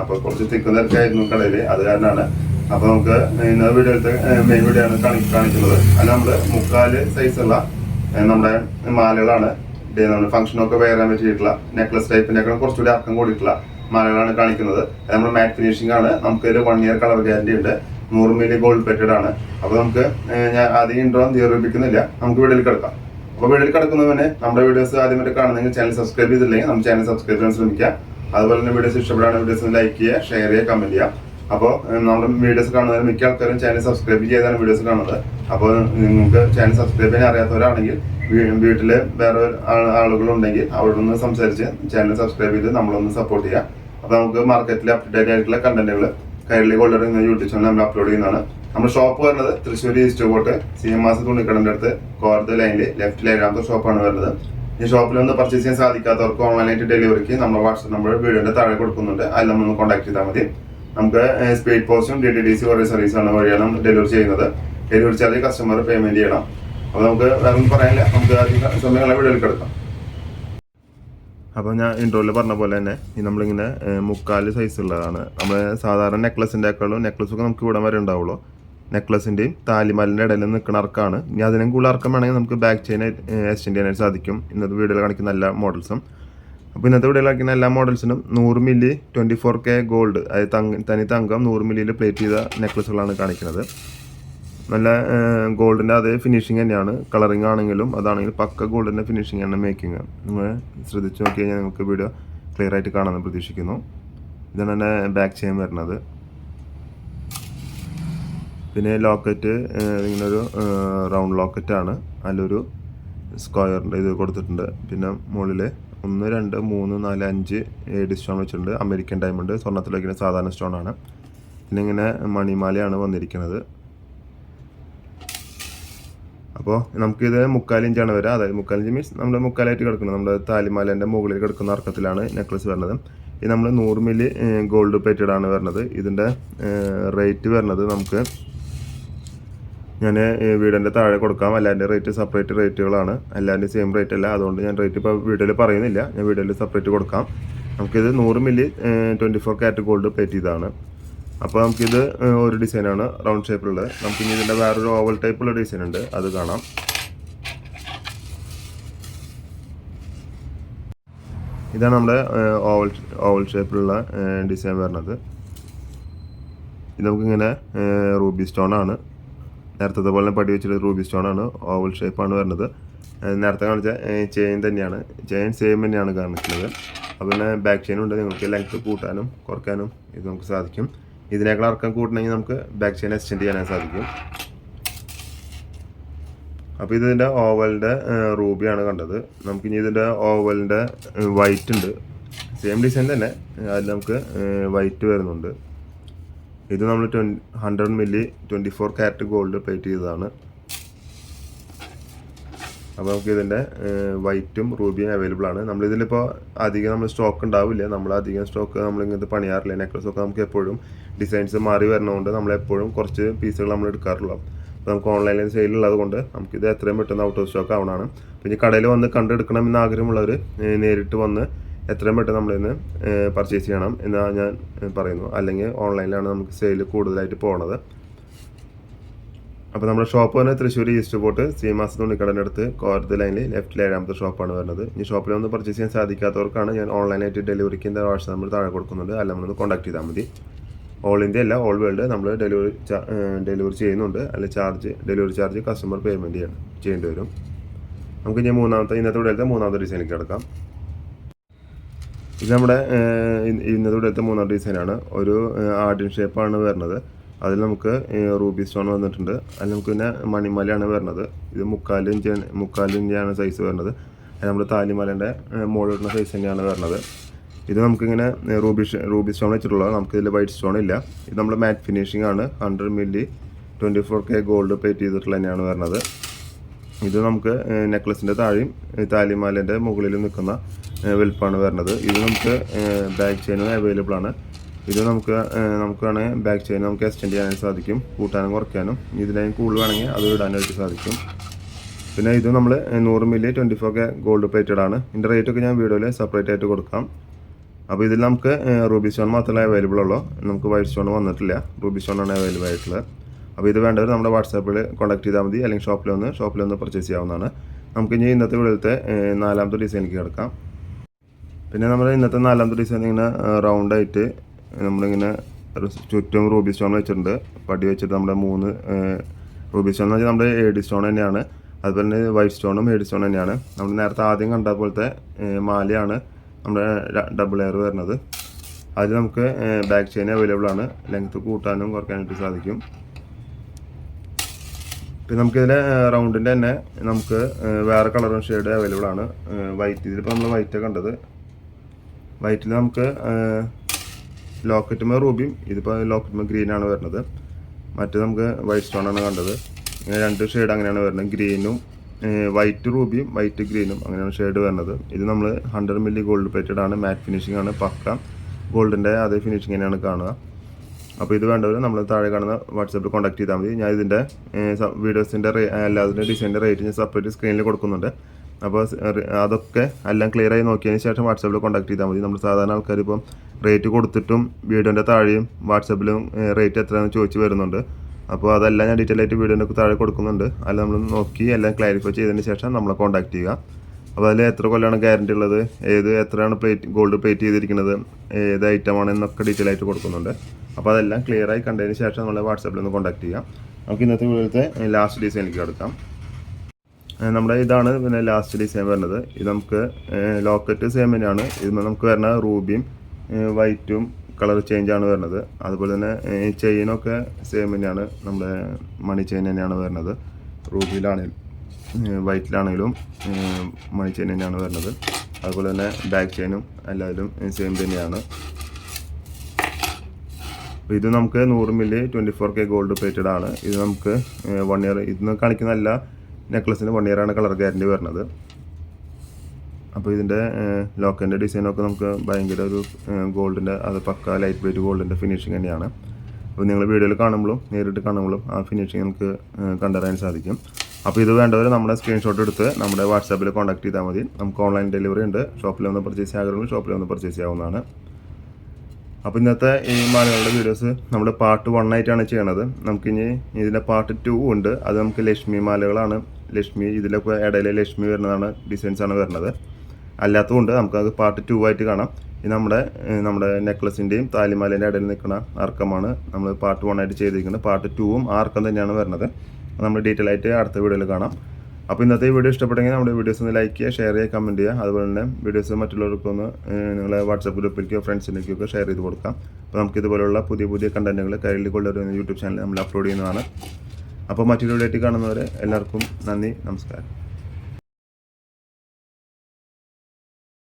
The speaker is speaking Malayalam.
അപ്പൊ കുറച്ച് തിക്ക് തിരക്കായിരുന്നു കടയിൽ. അത് കാരണമാണ് അപ്പൊ നമുക്ക് ഇന്ന വീഡിയോയിലത്തെ മെയിൻ വീഡിയോ ആണ് കാണി- കാണിക്കുന്നത്. അത് നമ്മൾ മുക്കാൽ സൈസുള്ള നമ്മുടെ മാലകളാണ്. ഇത് നമ്മുടെ ഫംഗ്ഷനൊക്കെ വേറെ പറ്റിയിട്ടുള്ള നെക്ലസ് ടൈപ്പിനൊക്കെ കുറച്ചുകൂടി അക്കം കൂടിയിട്ടുള്ള മാലകളാണ് കാണിക്കുന്നത്. അത് നമ്മൾ മാറ്റ് ഫിനിഷിംഗ് ആണ്. നമുക്ക് ഒരു വൺ ഇയർ കളർ ഗ്യാരണ്ടി ഉണ്ട്. നൂറ് മില്ലി ഗോൾഡ് പെറ്റഡ് ആണ്. അപ്പൊ നമുക്ക് ഞാൻ ആദ്യം ഇൻട്രോ ദീർഘിപ്പിക്കുന്നില്ല നമുക്ക് വീഡിയോയിൽ കിടക്കാം. അപ്പൊ വീഡിയോയിൽ കിടക്കുന്നവന് നമ്മുടെ വീഡിയോസ് ആദ്യമായിട്ട് കാണുന്നെങ്കിൽ ചാനൽ സബ്സ്ക്രൈബ് ചെയ്തില്ലെങ്കിൽ നമ്മുടെ ചാനൽ സബ്സ്ക്രൈബ് ചെയ്യാൻ ശ്രമിക്കുക അതുപോലെ തന്നെ വീഡിയോസ് ഇഷ്ടപ്പെടുകയാണ് വീഡിയോസ് ലൈക്ക് ചെയ്യുക ഷെയർ ചെയ്യുക കമന്റ് ചെയ്യുക. അപ്പോൾ നമ്മുടെ വീഡിയോസ് കാണുന്നവർ മിക്ക ആൾക്കാരും ചാനൽ സബ്സ്ക്രൈബ് ചെയ്താണ് വീഡിയോസ് കാണുന്നത്. അപ്പോൾ നിങ്ങൾക്ക് ചാനൽ സബ്സ്ക്രൈബ് ചെയ്യാൻ അറിയാത്തവരാണെങ്കിൽ വീട്ടിൽ വേറെ ആളുകളുണ്ടെങ്കിൽ അവരോടൊന്ന് സംസാരിച്ച് ചാനൽ സബ്സ്ക്രൈബ് ചെയ്ത് നമ്മളൊന്ന് സപ്പോർട്ട് ചെയ്യുക. അപ്പോൾ നമുക്ക് മാർക്കറ്റിൽ അപ്ഡേറ്റ് ആയിട്ടുള്ള കണ്ടന്റുകൾ കൈരളി ഗോൾഡർ യൂട്യൂബ് ചാനൽ നമ്മൾ അപ്ലോഡ് ചെയ്യുന്നതാണ്. നമ്മൾ ഷോപ്പ് വരുന്നത് തൃശ്ശൂർ ഈസ്റ്റ് കോട്ട് സി എം മാസ തുണിക്കടന്റെ അടുത്ത് കോർത്ത് ലൈനിൽ ലെഫ്റ്റ് ഏഴാമത്തെ ഷോപ്പാണ് വരുന്നത്. ഈ ഷോപ്പിൽ ഒന്ന് പർച്ചേസ് ചെയ്യാൻ സാധിക്കാത്തവർക്ക് ഓൺലൈനായിട്ട് ഡെലിവറിക്ക് നമ്മുടെ വാട്സപ്പ് നമ്പർ വീടിന്റെ താഴെ കൊടുക്കുന്നുണ്ട്. അതിൽ നമ്മൾ കോൺടാക്ട് ചെയ്താൽ മതി. നമുക്ക് സ്പീഡ് പോസ്റ്റും ഡി ടി ഡി സി കുറേ സർവീസ് ആണ് വഴിയാണ് ഡെലിവറി ചെയ്യുന്നത്. ഡെലിവറി ചാർജ് കസ്റ്റമർ പേയ്മെന്റ് ചെയ്യണം. അപ്പോൾ നമുക്ക് വേറെ ഒന്നും പറയാനില്ല. നമുക്ക് അധികം സമയങ്ങളെ വീടുകൾക്ക് എടുക്കാം. അപ്പോൾ ഞാൻ ഇൻട്രോയിൽ പറഞ്ഞ പോലെ തന്നെ ഈ നമ്മളിങ്ങനെ ഏഹ്, മുക്കാൽ സൈസ് ഉള്ളതാണ്. നമ്മൾ സാധാരണ നെക്ലസിന്റെ ആക്കാളും നെക്ലസൊക്കെ നമുക്ക് ഇവിടെ വരെ ഉണ്ടാവുള്ളൂ. നെക്ലസിന്റെയും താലിമാലിന്റെ ഇടയിൽ നിൽക്കുന്ന അർക്കാണ് ഇനി അതിനും കൂടുതൽ അർക്കം വേണമെങ്കിൽ നമുക്ക് ബാക്ക് ചെയിൻ എക്സ്റ്റെൻഡ് ചെയ്യാനായിട്ട് സാധിക്കും. ഇന്നത്തെ വീഡിയോയിൽ കാണിക്കുന്ന എല്ലാ മോഡൽസും അപ്പോൾ ഇന്നത്തെ വീഡിയോയിൽ കാണിക്കുന്ന എല്ലാ മോഡൽസിനും നൂറ് milli twenty four K gold അതായത് തങ്ക തനി തങ്കം നൂറ് മില്ലിയിൽ പ്ലേറ്റ് ചെയ്ത നെക്ലസുകളാണ് കാണിക്കുന്നത്. നല്ല ഗോൾഡിന്റെ അതേ ഫിനിഷിങ് തന്നെയാണ്. കളറിങ് ആണെങ്കിലും അതാണെങ്കിലും പക്ക ഗോൾഡിന്റെ ഫിനിഷിംഗ് ആണ് മേക്കിങ് നിങ്ങൾ ശ്രദ്ധിച്ച് നോക്കി കഴിഞ്ഞാൽ നിങ്ങൾക്ക് വീഡിയോ ക്ലിയർ ആയിട്ട് കാണാമെന്ന് പ്രതീക്ഷിക്കുന്നു. ഇതാണ് എന്റെ ബാക്ക് ചെയിൻ വരുന്നത്. പിന്നെ ലോക്കറ്റ് ഇങ്ങനൊരു റൗണ്ട് ലോക്കറ്റാണ്. അതിലൊരു സ്ക്വയറിന്റെ ഇത് കൊടുത്തിട്ടുണ്ട്. പിന്നെ മുകളിൽ ഒന്ന് രണ്ട് മൂന്ന് നാല് അഞ്ച് ഏഴ് സ്റ്റോൺ വെച്ചിട്ടുണ്ട്. അമേരിക്കൻ ഡയമണ്ട് സ്വർണത്തിൽ വയ്ക്കുന്ന സാധാരണ സ്റ്റോൺ ആണ് പിന്നെ ഇങ്ങനെ മണിമാലയാണ് വന്നിരിക്കുന്നത്. അപ്പോൾ നമുക്കിത് മുക്കാലിഞ്ചാണ് വരിക അതായത് മുക്കാലിഞ്ച് മീൻസ് നമ്മൾ മുക്കാലായിട്ട് കിടക്കുന്നത്. നമ്മുടെ താലിമാലേന്റെ മുകളിൽ കിടക്കുന്ന അർക്കത്തിലാണ് നെക്ലസ് വരുന്നത്. ഇത് നമ്മൾ നൂറ് മില്ലി ഗോൾഡ് പ്ലേറ്റഡ് ആണ് വരുന്നത് ഇതിന്റെ റേറ്റ് വരുന്നത് നമുക്ക് ഞാൻ വീടിന്റെ താഴെ കൊടുക്കാം. എല്ലാവരുടെ റേറ്റ് സെപ്പറേറ്റ് റേറ്റുകളാണ് എല്ലാവരുടെ സെയിം റേറ്റ് അല്ല. അതുകൊണ്ട് ഞാൻ റേറ്റ് ഇപ്പോൾ വീഡിയോയിൽ പറയുന്നില്ല. ഞാൻ വീഡിയോയിൽ സെപ്പറേറ്റ് കൊടുക്കാം. നമുക്കിത് നൂറ് milli twenty four carat gold plate ചെയ്താണ് അപ്പോൾ നമുക്കിത് ഒരു ഡിസൈനാണ് റൗണ്ട് ഷേപ്പിലുള്ളത് നമുക്ക് ഇനി ഇതിന്റെ വേറൊരു ഓവൽ ടൈപ്പുള്ള ഡിസൈൻ ഉണ്ട്. അത് കാണാം. ഇതാണ് നമ്മുടെ ഓവൽ ഓവൽ ഷേപ്പിലുള്ള ഡിസൈൻ വരുന്നത്. ഇത് നമുക്കിങ്ങനെ റൂബി സ്റ്റോൺ ആണ്. നേരത്തെ പോലെ പടി വെച്ചിട്ട് റൂബി സ്റ്റോൺ ആണ്. ഓവൽ ഷേപ്പാണ് വരുന്നത്. നേരത്തെ കാണിച്ച ചെയിൻ തന്നെയാണ്. ചെയിൻ സെയിം തന്നെയാണ് കാണിക്കുന്നത് അപ്പോൾ പിന്നെ ബാക്ക് ചെയിൻ ഉണ്ട്. നിങ്ങൾക്ക് ലെങ്ത് കൂട്ടാനും കുറയ്ക്കാനും ഇത് നമുക്ക് സാധിക്കും. ഇതിനേക്കാൾ ഇറക്കം കൂട്ടണമെങ്കിൽ നമുക്ക് ബാക്ക് ചെയിൻ എക്സ്റ്റെൻഡ് ചെയ്യാനായി സാധിക്കും. അപ്പോൾ ഇതിന്റെ ഓവലിന്റെ റൂബിയാണ് കണ്ടത്. നമുക്ക് ഇനി ഇതിന്റെ ഓവലിന്റെ വൈറ്റ് ഉണ്ട്. സെയിം ഡിസൈൻ തന്നെ. അതിൽ നമുക്ക് വൈറ്റ് വരുന്നുണ്ട്. ഇത് നമ്മൾ ട്വൻ hundred milli twenty four carat gold plate ചെയ്തതാണ്. അപ്പോൾ നമുക്ക് ഇതിന്റെ വൈറ്റും റൂബിയും അവൈലബിൾ ആണ്. നമ്മളിതിലിപ്പോൾ അധികം നമ്മൾ സ്റ്റോക്ക് ഉണ്ടാവില്ല. നമ്മൾ അധികം സ്റ്റോക്ക് നമ്മൾ ഇങ്ങനത്തെ പണിയാറില്ല. നെക്ലസ് ഒക്കെ നമുക്ക് എപ്പോഴും ഡിസൈൻസ് മാറി വരണതുകൊണ്ട് നമ്മളെപ്പോഴും കുറച്ച് പീസുകൾ നമ്മൾ എടുക്കാറുള്ളൂ. അപ്പോൾ നമുക്ക് ഓൺലൈനിൽ സെയിൽ ഉള്ളത് കൊണ്ട് നമുക്കിത് എത്രയും പെട്ടെന്ന് ഔട്ട് ഓഫ് സ്റ്റോക്ക് ആവണമാണ് പിന്നെ കടയിൽ വന്ന് കണ്ടെടുക്കണമെന്ന് ആഗ്രഹമുള്ളവർ നേരിട്ട് വന്ന് എത്രയും പെട്ടെന്ന് നമ്മളിന്ന് പർച്ചേസ് ചെയ്യണം എന്നാണ് ഞാൻ പറയുന്നു. അല്ലെങ്കിൽ ഓൺലൈനിലാണ് നമുക്ക് സെയിൽ കൂടുതലായിട്ട് പോകണത് അപ്പോൾ നമ്മുടെ ഷോപ്പ് തന്നെ തൃശ്ശൂർ ഈസ്റ്റ് പോട്ട് സീമാസ് തുണിക്കടന്റെ അടുത്ത് കോരത്ത് ലൈനിൽ ലെഫ്റ്റിൽ ഏഴാമത്തെ ഷോപ്പാണ് വരുന്നത്. ഈ ഷോപ്പിൽ ഒന്ന് പർച്ചേസ് ചെയ്യാൻ സാധിക്കാത്തവർക്കാണ് ഞാൻ ഓൺലൈനായിട്ട് ഡെലിവറിക്ക് എന്താ വാട്സാപ്പ് നമ്പർ താഴെ കൊടുക്കുന്നുണ്ട്. അല്ല നമ്മളൊന്ന് കോൺടാക്ട് ചെയ്താൽ മതി. ഓൾ ഇന്ത്യ അല്ല ഓൾ വേൾഡ് നമ്മൾ ഡെലിവറി ഡെലിവറി ചെയ്യുന്നുണ്ട്. അല്ലെ charge delivery charge customer payment ചെയ്യണം ചെയ്യേണ്ടി വരും. നമുക്ക് ഇനി മൂന്നാമത്തെ ഇന്നത്തെ ഇവിടെ മൂന്നാമത്തെ ഡിസൈനിലേക്ക് കിടക്കാം. ഇത് നമ്മുടെ മൂന്നാർ ഇന്നത്തെ ഇവിടുത്തെ മൂന്നാം ഡിസൈനാണ്. ഒരു ആർഡിൻ ഷേപ്പാണ് വരുന്നത്. അതിൽ നമുക്ക് റൂബി സ്റ്റോൺ വന്നിട്ടുണ്ട്. അതിൽ നമുക്ക് പിന്നെ മണിമലയാണ് വരുന്നത്. ഇത് മുക്കാലിഞ്ച് മുക്കാലിഞ്ചാണ് സൈസ് വരുന്നത്. അത് നമ്മുടെ താലിമലേന്റെ വരുന്ന സൈസ് തന്നെയാണ് വരുന്നത്. ഇത് നമുക്കിങ്ങനെ റൂബി റൂബി സ്റ്റോൺ വെച്ചിട്ടുള്ളത്. നമുക്ക് ഇതിൽ വൈറ്റ് സ്റ്റോൺ ഇല്ല. ഇത് നമ്മുടെ മാറ്റ് ഫിനിഷിംഗ് ആണ്. Hundred milli twenty four K gold plate ചെയ്തിട്ടുള്ള തന്നെയാണ് വരുന്നത്. ഇത് നമുക്ക് നെക്ലസിന്റെ താഴെയും താലിമാലേന്റെ മുകളിലും നിൽക്കുന്ന വലുപ്പമാണ് വരുന്നത്. ഇത് നമുക്ക് ബാക്ക് ചെയിനും അവൈലബിൾ ആണ്. ഇത് നമുക്ക് നമുക്കാണ് ബാക്ക് ചെയിൻ നമുക്ക് എക്സ്റ്റെൻഡ് ചെയ്യാനും സാധിക്കും. കൂട്ടാനും കുറയ്ക്കാനും. ഇതിനായും കൂടുതൽ വേണമെങ്കിൽ അത് ഇടാനായിട്ട് സാധിക്കും. പിന്നെ ഇത് നമ്മൾ നൂറ് milli twenty four K gold plated ആണ്. ഇതിന്റെ റേറ്റ് ഒക്കെ ഞാൻ വീഡിയോയിൽ സെപ്പറേറ്റ് ആയിട്ട് കൊടുക്കാം. അപ്പോൾ ഇതിൽ നമുക്ക് റൂബി സ്റ്റോൺ മാത്രമേ അവൈലബിൾ ഉള്ളൂ. നമുക്ക് വൈറ്റ് സ്റ്റോൺ വന്നിട്ടില്ല. റൂബി സ്റ്റോൺ ആണ് അവൈലബിൾ ആയിട്ടുള്ളത്. അപ്പോൾ ഇത് വേണ്ടവർ നമ്മുടെ വാട്സാപ്പിൽ കോൺടാക്ട് ചെയ്താൽ മതി. അല്ലെങ്കിൽ ഷോപ്പിൽ വന്ന് ഷോപ്പിൽ വന്ന് പർച്ചേസ് ചെയ്യാവുന്നതാണ്. നമുക്ക് ഇനി ഇന്നത്തെ വീഡിയോത്തെ നാലാമത്തെ ഡിസൈനിലേക്ക് കിടക്കാം. പിന്നെ നമ്മൾ ഇന്നത്തെ നാലാമത്തെ ഡിസൈൻ ഇങ്ങനെ റൗണ്ട് ആയിട്ട് നമ്മളിങ്ങനെ ചുറ്റും റൂബി സ്റ്റോൺ വെച്ചിട്ടുണ്ട്. പടി വെച്ചിട്ട് നമ്മുടെ മൂന്ന് റൂബി സ്റ്റോൺ എന്ന് വെച്ചാൽ നമ്മുടെ ഏഡി സ്റ്റോൺ തന്നെയാണ്. അതുപോലെ തന്നെ വൈറ്റ് സ്റ്റോണും ഏഡി സ്റ്റോൺ തന്നെയാണ്. നമ്മൾ നേരത്തെ ആദ്യം കണ്ട പോലത്തെ മാലയാണ് നമ്മുടെ ഡബിൾ എയർ വരുന്നത്. അതിൽ നമുക്ക് ബാക്ക് ചെയിൻ അവൈലബിൾ ആണ്. ലെങ്ത് കൂട്ടാനും കുറയ്ക്കാനായിട്ട് സാധിക്കും. പിന്നെ നമുക്കിതിൽ റൗണ്ടിന്റെ തന്നെ നമുക്ക് വേറെ കളറും ഷെയ്ഡ് അവൈലബിൾ ആണ്. വൈറ്റ് ഇതിലിപ്പോൾ നമ്മൾ വൈറ്റ് കണ്ടത്. വൈറ്റിൽ നമുക്ക് ലോക്കറ്റുമേ റൂബിയും ഇതിപ്പോൾ ലോക്കറ്റുമേ ഗ്രീനാണ് വരുന്നത്. മറ്റേ നമുക്ക് വൈറ്റ് സ്റ്റോൺ ആണ് കണ്ടത്. ഇങ്ങനെ രണ്ട് ഷെയ്ഡ് അങ്ങനെയാണ് വരുന്നത്. ഗ്രീനും വൈറ്റ് റൂബിയും വൈറ്റ് ഗ്രീനും അങ്ങനെയാണ് ഷെയ്ഡ് വരുന്നത്. ഇത് നമ്മൾ ഹൺഡ്രഡ് മില്ലി ഗോൾഡ് പ്ലേറ്റഡ് ആണ്. മാറ്റ് ഫിനിഷിംഗ് ആണ്. പക്ക ഗോൾഡിന്റെ അതേ ഫിനിഷിംഗ് തന്നെയാണ് കാണുക. അപ്പോൾ ഇത് വേണ്ടവർ നമ്മൾ താഴെ കാണുന്ന വാട്സാപ്പിൽ കോൺടാക്ട് ചെയ്താൽ മതി. ഞാൻ ഇതിന്റെ വീഡിയോസിന്റെ അല്ലാതിന്റെ ഡിസൈന്റെ റേറ്റ് ഞാൻ സെപ്പറേറ്റ് സ്ക്രീനിൽ കൊടുക്കുന്നുണ്ട്. അപ്പോൾ അതൊക്കെ എല്ലാം ക്ലിയർ ആയി നോക്കിയതിന് ശേഷം വാട്സാപ്പിൽ കോൺടാക്ട് ചെയ്താൽ മതി. നമ്മൾ സാധാരണ ആൾക്കാർ ഇപ്പം റേറ്റ് കൊടുത്തിട്ടും വീഡിയോന്റെ താഴെയും വാട്സാപ്പിലും റേറ്റ് എത്രയാണെന്ന് ചോദിച്ച് വരുന്നുണ്ട്. അപ്പോൾ അതെല്ലാം ഞാൻ ഡീറ്റെയിൽ ആയിട്ട് വീഡിയോന്റെ താഴെ കൊടുക്കുന്നുണ്ട്. അല്ല നമ്മൾ നോക്കി എല്ലാം ക്ലാരിഫൈ ചെയ്തതിന് ശേഷം നമ്മളെ കോൺടാക്ട് ചെയ്യുക. അപ്പോൾ അതിൽ എത്ര കൊല്ലമാണ് ഗ്യാരണ്ടി ഉള്ളത്? ഏത് എത്രയാണ് പ്ലേറ്റ് ഗോൾഡ് പ്ലേറ്റ് ചെയ്തിരിക്കുന്നത്? ഏത് ഐറ്റമാണ് എന്നൊക്കെ ഡീറ്റെയിൽ ആയിട്ട് കൊടുക്കുന്നുണ്ട്. അപ്പോൾ അതെല്ലാം ക്ലിയർ ആയി കണ്ടതിന് ശേഷം നമ്മളെ വാട്സാപ്പിൽ ഒന്ന് കോൺടാക്ട് ചെയ്യാം. നമുക്ക് ഇന്നത്തെ വീഡിയോത്തെ ലാസ്റ്റ് ഡിസൈനിലേക്ക് കിടക്കാം. ഏഹ് നമ്മുടെ ഇതാണ് പിന്നെ ലാസ്റ്റ് ഡിസൈൻ വരുന്നത്. ഇത് നമുക്ക് ലോക്കറ്റ് സെയിം തന്നെയാണ്. ഇത് നമുക്ക് വരുന്ന റൂബിയും വൈറ്റും കളർ ചേഞ്ച് ആണ് വരുന്നത്. അതുപോലെ തന്നെ ചെയിനൊക്കെ സെയിം തന്നെയാണ്. നമ്മുടെ മണി ചെയിൻ തന്നെയാണ് വരുന്നത്. റൂബിയിലാണെങ്കിലും വൈറ്റിലാണെങ്കിലും മണി ചെയിൻ തന്നെയാണ് വരുന്നത്. അതുപോലെ തന്നെ ബാക്ക് ചെയിനും എല്ലാവരും സെയിം തന്നെയാണ്. ഇത് നമുക്ക് നൂറ് milli twenty four K gold plated ആണ്. ഇത് നമുക്ക് വൺ ഇയർ ഇന്ന് കാണിക്കുന്ന എല്ലാ നെക്ലസിന് വൺ ഇയറാണ് കളർ ഗ്യാരണ്ടി വരുന്നത്. അപ്പോൾ ഇതിന്റെ ലോക്കന്റെ ഡിസൈനൊക്കെ നമുക്ക് ഭയങ്കര ഒരു ഗോൾഡിന്റെ അത് പക്ക ലൈറ്റ് വെയിറ്റ് ഗോൾഡിന്റെ ഫിനിഷിങ് തന്നെയാണ്. അപ്പോൾ നിങ്ങൾ വീഡിയോയിൽ കാണുമ്പോഴും നേരിട്ട് കാണുമ്പോഴും ആ ഫിനിഷിങ് നമുക്ക് കണ്ടറിയാൻ സാധിക്കും. അപ്പോൾ ഇത് വേണ്ടവർ നമ്മുടെ സ്ക്രീൻഷോട്ട് എടുത്ത് നമ്മുടെ വാട്സാപ്പിൽ കോൺടാക്ട് ചെയ്താൽ മതി. നമുക്ക് ഓൺലൈൻ ഡെലിവറി ഉണ്ട്. ഷോപ്പിൽ വന്ന് പർച്ചേസ് ചെയ്യാറുണ്ട് ഷോപ്പിൽ വന്ന് പർച്ചേസ് ചെയ്യാവുന്നതാണ്. അപ്പോൾ ഇന്നത്തെ ഈ മാലകളുടെ വീഡിയോസ് നമ്മൾ പാർട്ട് വൺ ആയിട്ടാണ് ചെയ്യണത്. നമുക്കിനി ഇതിന്റെ പാർട്ട് ടു ഉണ്ട്. അത് നമുക്ക് ലക്ഷ്മി മാലകളാണ് ലക്ഷ്മി ഇതിലൊക്കെ ഇടയിൽ ലക്ഷ്മി വരുന്നതാണ് ഡിസൈൻസ് ആണ് വരുന്നത്. അല്ലാത്തതുകൊണ്ട് നമുക്ക് അത് പാർട്ട് ടു ആയിട്ട് കാണാം. ഇത് നമ്മുടെ നമ്മുടെ നെക്ലസിന്റെയും താലിമാലേന്റെ ഇടയിൽ നിൽക്കുന്ന അർക്കമാണ് നമ്മൾ പാർട്ട് വൺ ആയിട്ട് ചെയ്തിരിക്കുന്നത്. പാർട്ട് ടുവും ആ അർക്കം തന്നെയാണ് വരുന്നത്. നമ്മൾ ഡീറ്റെയിൽ ആയിട്ട് അടുത്ത വീഡിയോയിൽ കാണാം. അപ്പോൾ ഇന്നത്തെ വീഡിയോ ഇഷ്ടപ്പെട്ടെങ്കിൽ നമ്മുടെ വീഡിയോസ് ഒന്ന് ലൈക്ക് ചെയ്യുക ഷെയർ ചെയ്യുക കമന്റ് ചെയ്യുക. അതുപോലെ തന്നെ വീഡിയോസ് മറ്റുള്ളവർക്കൊന്ന് നിങ്ങളെ വാട്സപ്പ് ഗ്രൂപ്പിലേക്കോ ഫ്രണ്ട്സിലേക്കൊക്കെ ഷെയർ ചെയ്ത് കൊടുക്കാം. അപ്പോൾ നമുക്ക് ഇതുപോലുള്ള പുതിയ പുതിയ കണ്ടന്റുകൾ കയ്യിൽ കൊണ്ടുവരുന്ന യൂട്യൂബ് ചാനൽ നമ്മൾ അപ്ലോഡ് ചെയ്യുന്നതാണ്. അപ്പോൾ മറ്റൊരു വീഡിയോ ആയിട്ട് കാണുന്നവരെ എല്ലാവർക്കും നന്ദി നമസ്കാരം.